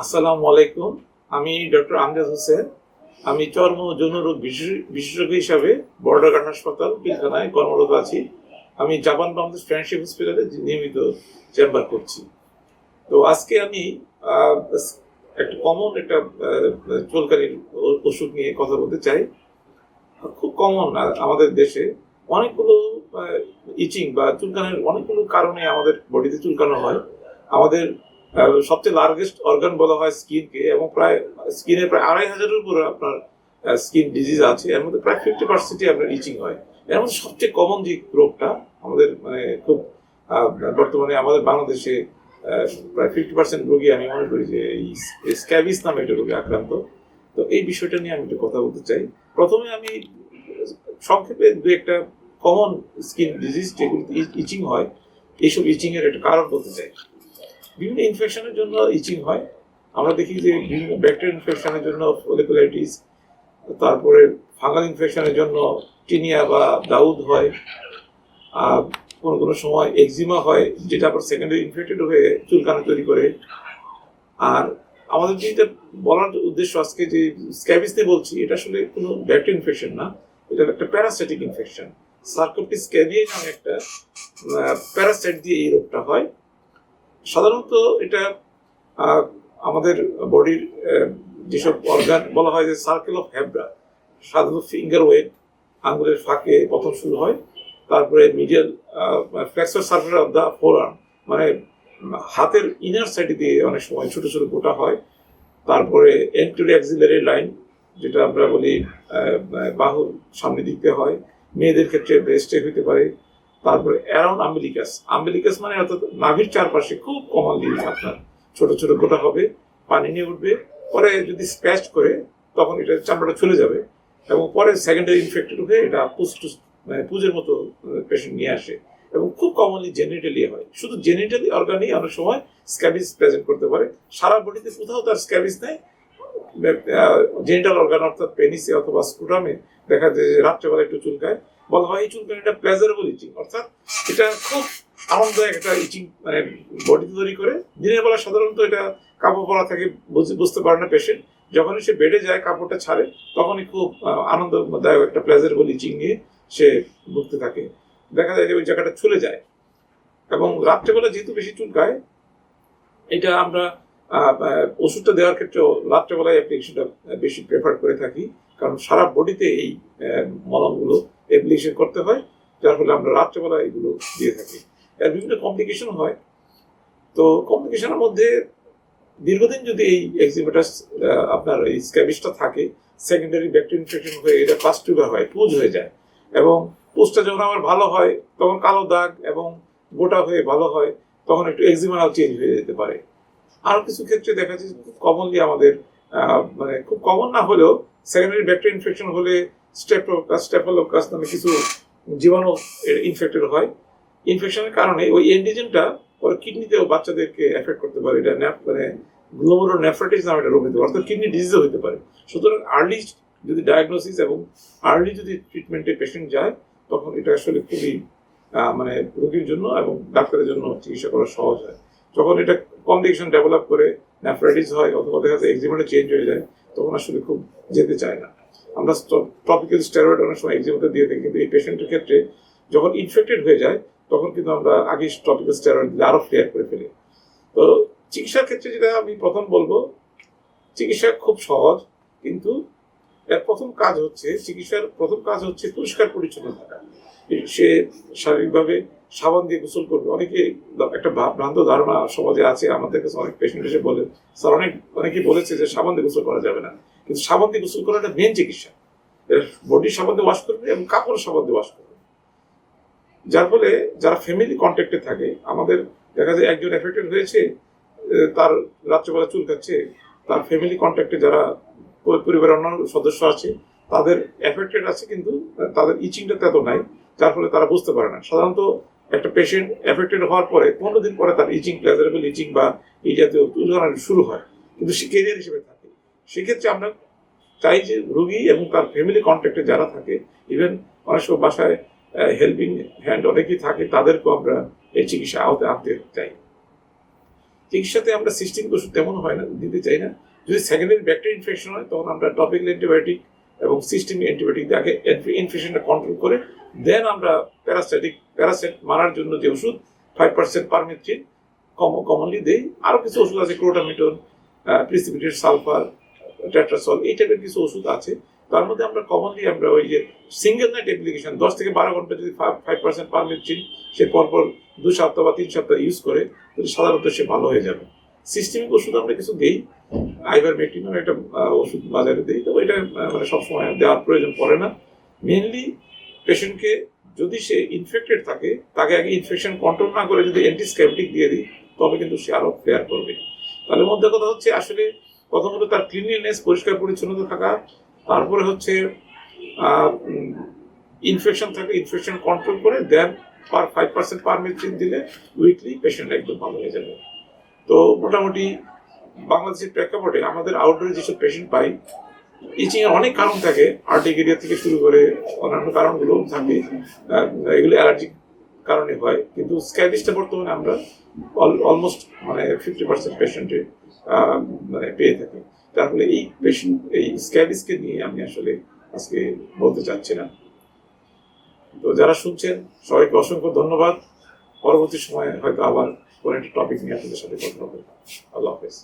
আসসালামু আলাইকুম। আমি ডক্টর আমজাদ হোসেন। আমি চর্ম যৌন রোগ বিশেষজ্ঞ হিসাবে বর্ডার গার্ড হাসপাতাল, পিলখানায় কর্মরত আছি। আমি জাপান বাংলাদেশ ফ্রেন্ডশিপ হসপিটালে নিয়মিত চেম্বার করছি। তো আজকে আমি একটা কমন একটা চুলকানির ওষুধ নিয়ে কথা বলতে চাই। খুব কমন আমাদের দেশে। অনেকগুলো ইচিং বা চুলকানির অনেকগুলো কারণে আমাদের বডিতে চুলকানো হয়। আমাদের সবচেয়ে লার্জেস্ট অর্গান বলা হয় স্কিনকে এবং প্রায় স্কিনের প্রায় আড়াই হাজারের উপরে আপনার স্কিন ডিজিজ আছে। এর মধ্যে প্রায় ফিফটি পার্সেন্টই আপনার ইচিং হয়। এর মধ্যে সবচেয়ে কমন যে রোগটা আমাদের মানে খুব বর্তমানে আমাদের বাংলাদেশে প্রায় ফিফটি পার্সেন্ট রোগী আমি মনে করি যে এই স্ক্যাবিস নামে একটা রোগে আক্রান্ত। তো এই বিষয়টা নিয়ে আমি একটু কথা বলতে চাই। প্রথমে আমি সংক্ষেপে দু একটা কমন স্কিন ডিজিজ যেগুলো ইচিং হয়, এইসব ইচিং এর একটা কারণ বলতে চাই। বিভিন্ন ইনফেকশনের জন্য ইচিং হয়। আমরা দেখি যে বিভিন্ন ব্যাকটেরিয়াল ইনফেকশনের জন্য ফলিকুলাইটিস তারপরে ফাঙ্গাল ইনফেকশনের জন্য টিনিয়া বা দাউদ হয়, আর কোনো কোনো সময় এক্সিমা হয়, যেটা আবার সেকেন্ডারি ইনফেক্টেড হয়ে চুলকানি তৈরি করে। আর আমাদের যেটা বলার উদ্দেশ্য আজকে যে স্ক্যাবিস নিয়ে বলছি, এটা আসলে কোনো ব্যাকটেরিয়া ইনফেকশন না, এটা একটা প্যারাসাইটিক ইনফেকশন সার্কোপটিস স্ক্যাবিয়ে নামে একটা প্যারাসাইট দিয়ে এই রোগটা হয়। সাধারণত এটা আমাদের বডির যেসব অর্গান বলা হয় যে সার্কেল অফ হ্যাব্রা সাধারণত ফিঙ্গার ওয়েট আঙ্গুলের ফাঁকে প্রথম শুরু হয়, তারপরে medial flexor surface of the forearm মানে হাতের ইনার সাইডে দিয়ে অনেক সময় ছোট ছোট গোটা হয়, তারপরে এন্ট্রি অ্যাক্সিলারি লাইন যেটা আমরা বলি বাহুর সামনে দিকে হয়, মেয়েদের ক্ষেত্রে ব্রেস্টে হতে পারে তারপরে অ্যারাউন্ড আম্বিলিকাস আম্বিলিকাস মানে অর্থাৎ নাভির চারপাশে খুব কমনলি আপনার। ছোট ছোট গোটা হবে, পানি নিয়ে উঠবে। পরে যদি স্প্যাচ করে, তখন এটা চামড়াটা চলে যাবে এবং পরে সেকেন্ডারি ইনফেক্টেড হয়ে এটা পুষ্ট মানে পুজের মতো পেশেন্ট নিয়ে আসে এবং খুব কমনলি জেনিটালি হয়। শুধু জেনিটালি অর্গানই অনেক সময় স্ক্যাবিস প্রেজেন্ট করতে পারে। সারা বডিতে কোথাও তার স্ক্যাবিস নেই। জেনিটাল অর্গান অর্থাৎ পেনিসে অথবা স্কুটামে দেখা যায় যে রাত্রেবেলা একটু চুলকায়। বলা হয় এই চুলকানিটা প্লেজারেবল ইচিং অর্থাৎ এটা খুব আনন্দদায়ক একটা ইচিং মানে বডিতে তৈরি করে। দিনের বেলা সাধারণত এটা কাপড় পরা থাকে, বুঝ- বুঝতে পারে না পেশেন্ট যখনই সে বেডে যায়, কাপড়টা ছাড়ে, তখনই খুব আনন্দদায়ক একটা প্লেজারেবল ইচিং নিয়ে সে ভুগতে থাকে। দেখা যায় যে ওই জায়গাটা চলে যায়। এবং রাত্রেবেলা যেহেতু বেশি চুলকায়, এটা আমরা ওষুধটা দেওয়ার ক্ষেত্রেও রাত্রেবেলায় অ্যাপ্লিকেশনটা বেশি প্রেফার করে থাকি। কারণ সারা বডিতে এই মলমগুলো অ্যাপ্লিকেশন করতে হয়, যার ফলে আমরা রাত্রেবেলা এগুলো দিয়ে থাকি। এর বিভিন্ন কমপ্লিকেশন হয়। তো কমপ্লিকেশনের মধ্যে দীর্ঘদিন যদি এই এক্সিমেটাস আপনার এই স্ক্যাবিসটা থাকে সেকেন্ডারি ব্যাকটেরিয়া ইনফেকশন হয়ে এটা পাস্টুগার হয় পুজ হয়ে যায়। এবং পুজটা যখন আবার ভালো হয়, তখন কালো দাগ এবং গোটা হয়ে ভালো হয়, তখন একটু এক্সিমাল চেঞ্জ হয়ে যেতে পারে। আরও কিছু ক্ষেত্রে দেখা যাচ্ছে, খুব কমনলি আমাদের মানে খুব কমন না হলেও সেকেন্ডারি ব্যাকটেরিয়া ইনফেকশন হলে স্টেপলোকাস স্টেফালোকাস নামে কিছু জীবাণু ইনফেক্টেড হয়। ইনফেকশনের কারণে ওই এন্টিজেনটা পরে কিডনিতেও বাচ্চাদেরকে এফেক্ট করতে পারে। এটা মানে গ্লোমোরো নেফ্রাইটিস নামে একটা রোগ হতে পারে, অর্থাৎ কিডনি ডিজিজও হতে পারে। সুতরাং আর্লি যদি ডায়াগনোসিস এবং আর্লি যদি ট্রিটমেন্টে পেশেন্ট যায়, তখন এটা আসলে খুবই মানে রোগীর জন্য এবং ডাক্তারের জন্য চিকিৎসা করা সহজ হয়। যখন এটা কমপ্লিকেশন ডেভেলপ করে নেফ্রাইটিস হয় অথবা দেখা যায় এক্সিমেটা চেঞ্জ হয়ে যায়, তখন আসলে খুব যেতে চায় না। আমরা টপিক্যাল স্টেরয়েড অনেক সময় এক্সিমেটা দিয়ে থাকি, কিন্তু এই পেশেন্টের ক্ষেত্রে যখন ইনফেক্টেড হয়ে যায়, তখন কিন্তু আমরা আগে টপিক্যাল স্টেরয়েড দিলে আরও ক্লিয়ার করে ফেলি। তো চিকিৎসার ক্ষেত্রে যেটা আমি প্রথম বলব, চিকিৎসা খুব সহজ, কিন্তু এর প্রথম কাজ হচ্ছে, চিকিৎসার প্রথম কাজ হচ্ছে পরিষ্কার পরিচ্ছন্ন থাকা। সে শারীরিকভাবে সাবান দিয়ে গোসল করবে। অনেকে একটা ভ্রান্ত ধারণা সমাজে আছে, আমাদের কাছে অনেক পেশেন্ট এসে বলে, স্যার, অনেক অনেকে বলেছে যে সাবান দিয়ে গোসল করা যাবে না। কিন্তু সাবান দিয়ে গোসল করাটা মেন চিকিৎসা। বডি সাবান দিয়ে ওয়াশ করবে এবং কাপড় সাবান দিয়ে ওয়াশ করবে। যার ফলে যারা ফ্যামিলি কন্ট্যাক্টে থাকে, আমাদের দেখা যায় একজন এফেক্টেড হয়েছে তার রাত্রেবেলা চুল খাচ্ছে তার ফ্যামিলি কন্ট্যাক্টে যারা পরিবারের অন্যান্য সদস্য আছে, তাদের এফেক্টেড আছে কিন্তু, তাদের ইচিংটা তত নাই। যার ফলে তারা বুঝতে পারে না। সাধারণত একটা পেশেন্ট এফেক্টেড হওয়ার পরে পনেরো দিন পরে তার ইচিং প্লেজারেবল ইচিং বা এই জাতীয় চুলকানো শুরু হয়। কিন্তু সে কেরিয়ার হিসেবে থাকে। সেক্ষেত্রে আমরা চাই যে রোগী এবং তার ফ্যামিলি কন্ট্যাক্টে যারা থাকে ইভেন অনেক সময় বাসায় হেল্পিং হ্যান্ড অনেকেই থাকে, তাদেরকেও আমরা এই চিকিৎসা আওতায় আনতে চাই। চিকিৎসাতে আমরা সিস্টেম ওষুধ তেমন হয় না, দিতে চাই না। যদি সেকেন্ডারি ব্যাকটেরিয়া ইনফেকশন হয়, তখন আমরা টপিক অ্যান্টিবায়োটিক এবং সিস্টেমিক অ্যান্টিবায়োটিক দিয়ে আগে ইনফেকশনটা কন্ট্রোল করে দেন আমরা প্যারাসাইটিক প্যারাসাইট মারার জন্য যে ওষুধ ফাইভ পার্সেন্ট পারমিথ্রিন কম কমনলি দেই। আরও কিছু ওষুধ আছে ক্রোটামিটন প্রিসিপিটেড সালফার ট্যাট্রাসল এই টাইপের কিছু ওষুধ আছে। তার মধ্যে আমরা কমনলি আমরা ওই যে সিঙ্গেল নাইট অ্যাপ্লিকেশন দশ থেকে বারো ঘণ্টা যদি ফাইভ পার্সেন্ট পারমিথ্রিন সে পরপর দু সপ্তাহ বা তিন সপ্তাহ ইউজ করে, তাহলে সাধারণত সে ভালো হয়ে যাবে। সিস্টেমিক ওষুধ আমরা কিছু দিই আইবার মেটিনাম একটা ওষুধ বাজারে দিই, তো এটা মানে সবসময় দেওয়ার প্রয়োজন পড়ে না। মেনলি পেশেন্টকে যদি সে ইনফেক্টেড থাকে, তাকে আগে ইনফেকশন কন্ট্রোল না করে যদি অ্যান্টিস্ক্যাপটিক দিয়ে দিই, তবে কিন্তু সে আরও ফেয়ার করবে। তাহলে মধ্যে কথা হচ্ছে আসলে প্রথমত তার ক্লিনলিনেস পরিষ্কার পরিচ্ছন্নতা থাকা, তারপরে হচ্ছে ইনফেকশন থাকে ইনফেকশন কন্ট্রোল করে দেন পার ফাইভ পার্সেন্ট পারমিথ্রিন দিলে উইকলি পেশেন্ট একদম ভালো হয়ে যাবে। তো মোটামুটি বাংলাদেশের প্রেক্ষাপটে আমাদের আউটডোরে যেসব পেশেন্ট পাই ইচিং এর অনেক কারণ থাকে। আর্টিকেরিয়া থেকে শুরু করে অন্যান্য কারণগুলো থাকে। এগুলো অ্যালার্জিক কারণে হয়। কিন্তু স্ক্যাবিসটা বর্তমানে আমরা অলমোস্ট মানে ফিফটি পার্সেন্ট পেশেন্টে মানে পেয়ে থাকি। তার ফলে এই পেশেন্ট এই স্ক্যাবিসকে নিয়ে আমি আসলে আজকে বলতে চাচ্ছি না। তো যারা শুনছেন, সবাইকে অসংখ্য ধন্যবাদ। পরবর্তী সময়ে হয়তো আবার কোনো একটা টপিক নিয়ে আপনাদের সাথে কথা হবে। আল্লাহ হাফেজ।